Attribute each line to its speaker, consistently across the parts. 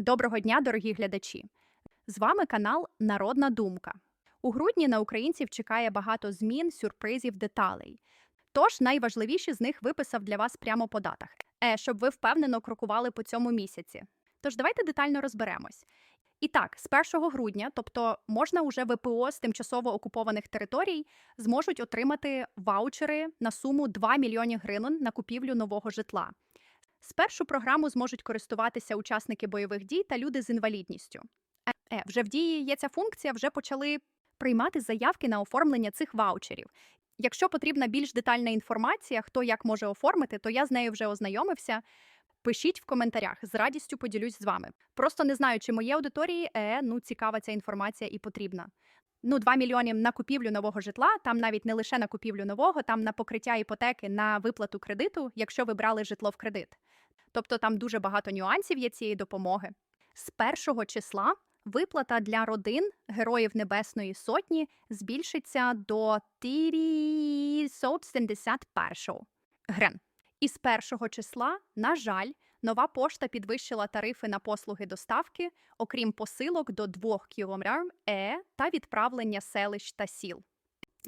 Speaker 1: Доброго дня, дорогі глядачі! З вами канал Народна Думка. У грудні на українців чекає багато змін, сюрпризів, деталей. Тож найважливіші з них виписав для вас прямо по датах, е, щоб ви впевнено крокували по цьому місяці. Тож давайте детально розберемось. І так, з 1 грудня, тобто можна уже ВПО з тимчасово окупованих територій, зможуть отримати ваучери на суму 2 мільйони гривень на купівлю нового житла. Спершу програму зможуть користуватися учасники бойових дій та люди з інвалідністю. Е, е, вже в дії є ця функція, вже почали приймати заявки на оформлення цих ваучерів. Якщо потрібна більш детальна інформація, хто як може оформити, то я з нею вже ознайомився. Пишіть в коментарях, з радістю поділюсь з вами. Просто не знаю, чи моїй аудиторії е, ну цікава ця інформація і потрібна. Ну, 2 мільйони на купівлю нового житла, там навіть не лише на купівлю нового, там на покриття іпотеки на виплату кредиту, якщо ви брали житло в кредит. Тобто там дуже багато нюансів є цієї допомоги. З першого числа виплата для родин Героїв Небесної Сотні збільшиться до 371 грен. І з першого числа, на жаль, нова пошта підвищила тарифи на послуги доставки, окрім посилок до 2 кілометрів е та відправлення селищ та сіл.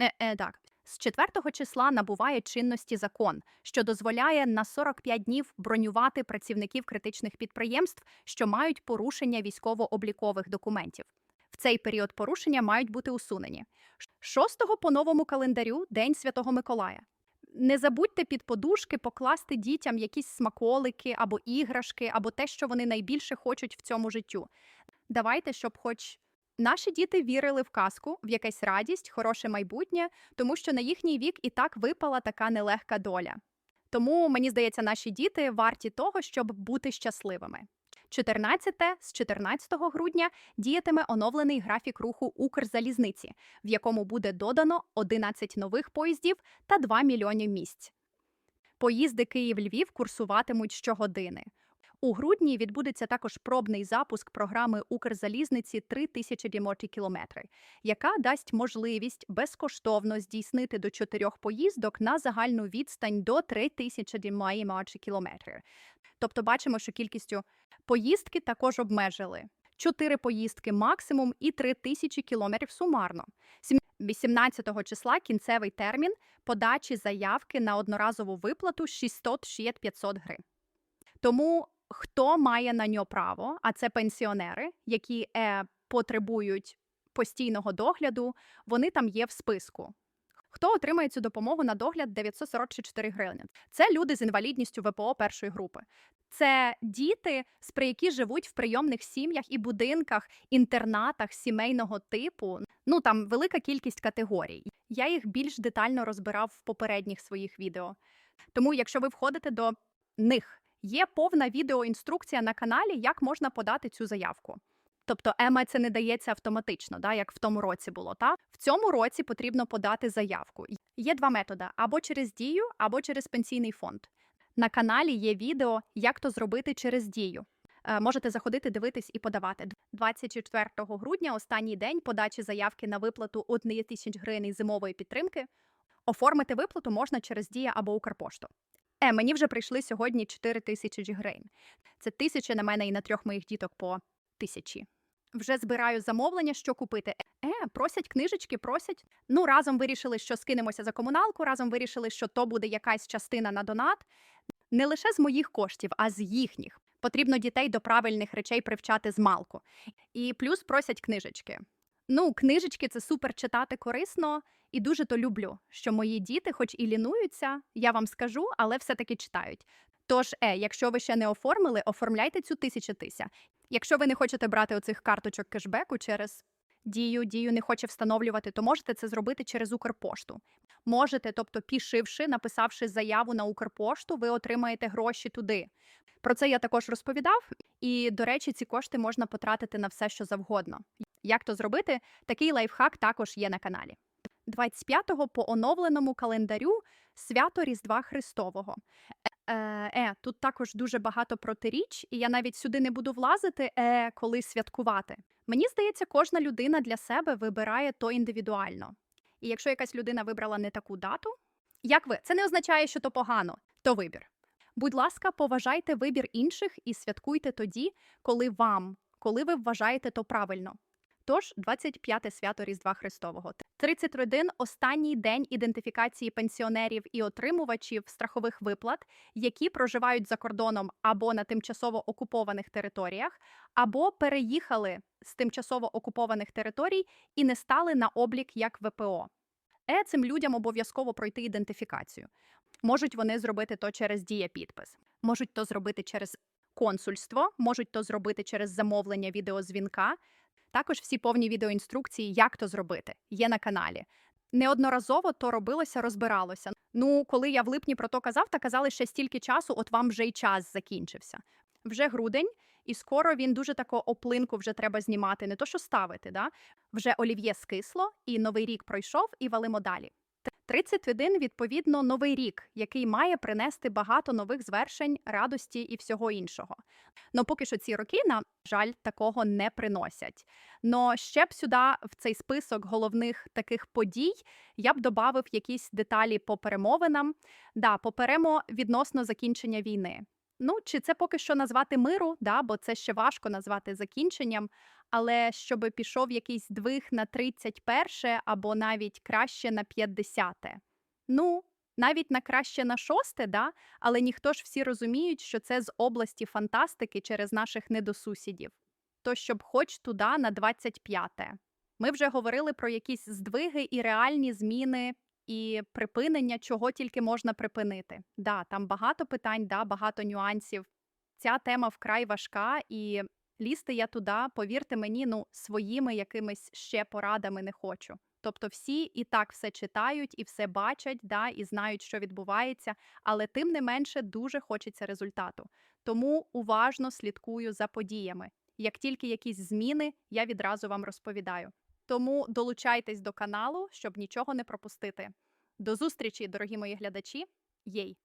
Speaker 1: Е, е, так. З 4 числа набуває чинності закон, що дозволяє на 45 днів бронювати працівників критичних підприємств, що мають порушення військово-облікових документів. В цей період порушення мають бути усунені. 6 по новому календарю День Святого Миколая. Не забудьте під подушки покласти дітям якісь смаколики або іграшки, або те, що вони найбільше хочуть в цьому життю. Давайте, щоб хоч наші діти вірили в казку, в якась радість, хороше майбутнє, тому що на їхній вік і так випала така нелегка доля. Тому мені здається, наші діти варті того, щоб бути щасливими. 14 з 14 грудня діятиме оновлений графік руху Укрзалізниці, в якому буде додано 11 нових поїздів та 2 мільйони місць. Поїзди Київ-Львів курсуватимуть щогодини. У грудні відбудеться також пробний запуск програми Укрзалізниці 3000 дімоті кілометри, яка дасть можливість безкоштовно здійснити до чотирьох поїздок на загальну відстань до 3000 дімоті кілометри. Тобто бачимо, що кількістю поїздки також обмежили. Чотири поїздки максимум і 3000 кілометрів сумарно. 18 числа кінцевий термін подачі заявки на одноразову виплату 600-500 гривень. Тому хто має на нього право, а це пенсіонери, які е, потребують постійного догляду, вони там є в списку. Хто отримає цю допомогу на догляд 944 гривні? Це люди з інвалідністю ВПО першої групи. Це діти, при які живуть в прийомних сім'ях і будинках, інтернатах сімейного типу. Ну там велика кількість категорій. Я їх більш детально розбирав в попередніх своїх відео. Тому, якщо ви входите до них, є повна відеоінструкція на каналі, як можна подати цю заявку. Тобто ЕМА це не дається автоматично, да, як в тому році було. Та в цьому році потрібно подати заявку. Є два методи: або через дію, або через пенсійний фонд. На каналі є відео, як то зробити через дію. Е, можете заходити, дивитись і подавати. 24 грудня, останній день подачі заявки на виплату 1 тисяч гривень зимової підтримки. Оформити виплату можна через Дія або Укрпошту. Е, мені вже прийшли сьогодні 4 тисячі гривень. Це тисяча на мене і на трьох моїх діток по тисячі. Вже збираю замовлення, що купити. Е, просять книжечки, просять. Ну, разом вирішили, що скинемося за комуналку, разом вирішили, що то буде якась частина на донат. Не лише з моїх коштів, а з їхніх. Потрібно дітей до правильних речей привчати з малку. І плюс просять книжечки. Ну, книжечки це супер читати корисно і дуже то люблю, що мої діти, хоч і лінуються, я вам скажу, але все-таки читають. Тож, е, якщо ви ще не оформили, оформляйте цю тисячу тися. Якщо ви не хочете брати оцих карточок кешбеку через дію, дію не хоче встановлювати, то можете це зробити через Укрпошту. Можете, тобто, пішивши, написавши заяву на Укрпошту, ви отримаєте гроші туди. Про це я також розповідав, і, до речі, ці кошти можна потратити на все, що завгодно. Як то зробити? Такий лайфхак також є на каналі. 25-го по оновленому календарю свято Різдва Христового. Е, е, тут також дуже багато протиріч, і я навіть сюди не буду влазити, е, коли святкувати. Мені здається, кожна людина для себе вибирає то індивідуально. І якщо якась людина вибрала не таку дату, як ви, це не означає, що то погано, то вибір. Будь ласка, поважайте вибір інших і святкуйте тоді, коли вам, коли ви вважаєте то правильно. Тож, 25 свято Різдва Христового. 31 – останній день ідентифікації пенсіонерів і отримувачів страхових виплат, які проживають за кордоном або на тимчасово окупованих територіях, або переїхали з тимчасово окупованих територій і не стали на облік як ВПО. Е, цим людям обов'язково пройти ідентифікацію. Можуть вони зробити то через дія-підпис, можуть то зробити через консульство, можуть то зробити через замовлення відеозвінка. Також всі повні відеоінструкції, як то зробити, є на каналі. Неодноразово то робилося, розбиралося. Ну, коли я в липні про то казав, та казали ще стільки часу, от вам вже й час закінчився. Вже грудень, і скоро він дуже тако оплинку вже треба знімати, не то що ставити. Да? Вже олів'є скисло, і новий рік пройшов, і валимо далі. 31, відповідно, новий рік, який має принести багато нових звершень, радості і всього іншого. Но поки що ці роки, на жаль, такого не приносять. Но ще б сюди, в цей список головних таких подій, я б додав якісь деталі по перемовинам. Да, поперемо відносно закінчення війни. Ну, чи це поки що назвати миру, да, бо це ще важко назвати закінченням. Але щоб пішов якийсь двиг на 31 або навіть краще на 50. Ну, навіть на краще на шосте, да? але ніхто ж всі розуміють, що це з області фантастики через наших недосусідів. То щоб хоч туди на 25-те. Ми вже говорили про якісь здвиги і реальні зміни і припинення, чого тільки можна припинити. Да, там багато питань, да, багато нюансів. Ця тема вкрай важка, і лізти я туди, повірте мені, ну своїми якимись ще порадами не хочу. Тобто всі і так все читають і все бачать, да, і знають, що відбувається, але тим не менше дуже хочеться результату. Тому уважно слідкую за подіями. Як тільки якісь зміни, я відразу вам розповідаю. Тому долучайтесь до каналу, щоб нічого не пропустити. До зустрічі, дорогі мої глядачі. Єй!